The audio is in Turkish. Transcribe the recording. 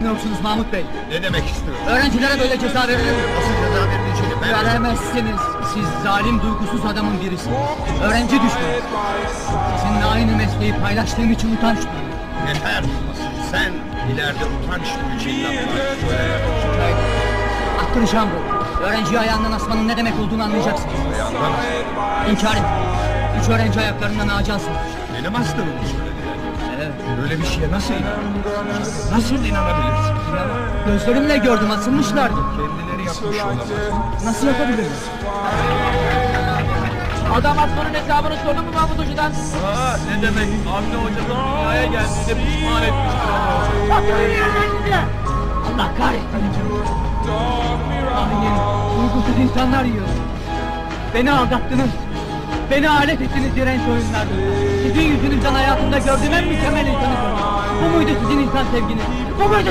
Bilmiyorsunuz Mahmut Bey. Ne demek istiyorsun? Öğrencilere böyle ceza verilir mi? Nasıl ceza verileceğini ben... Veremezsiniz. Siz zalim duygusuz adamın birisiniz. Öğrenci düşmanı. Sizinle aynı mesleği paylaştığım için utanç duyuyorum. Yeter. Sen ileride utanç duyacağın laflar söyle. Attıracağım bu. Öğrenciyi ayağından asmanın ne demek olduğunu anlayacaksınız. Ayağından İnkar et. Üç öğrenci ayaklarından ağaca asılmış. benim astığımı söylediler. Böyle bir şeye nasıl inanırsın? Nasıl inanabilirsin? Gözlerimle gördüm asılmışlardı. Kendileri yapmış olamaz. Nasıl yapabilirim? Adam asmanın hesabını sordu mu Mahmut Hoca'dan? Aa, ne demek? Avni Hoca'nın dünyaya geldiğinde pişman etmiştir Allah kahretsin. Aynı duygusuz insanlar yiyor. Beni aldattınız. Beni alet ettiniz direnç oyunlarda. Sizin yüzünüzden hayatımda gördüğüm en mükemmel insanı. Bu muydu sizin insan sevginiz? Bu muydu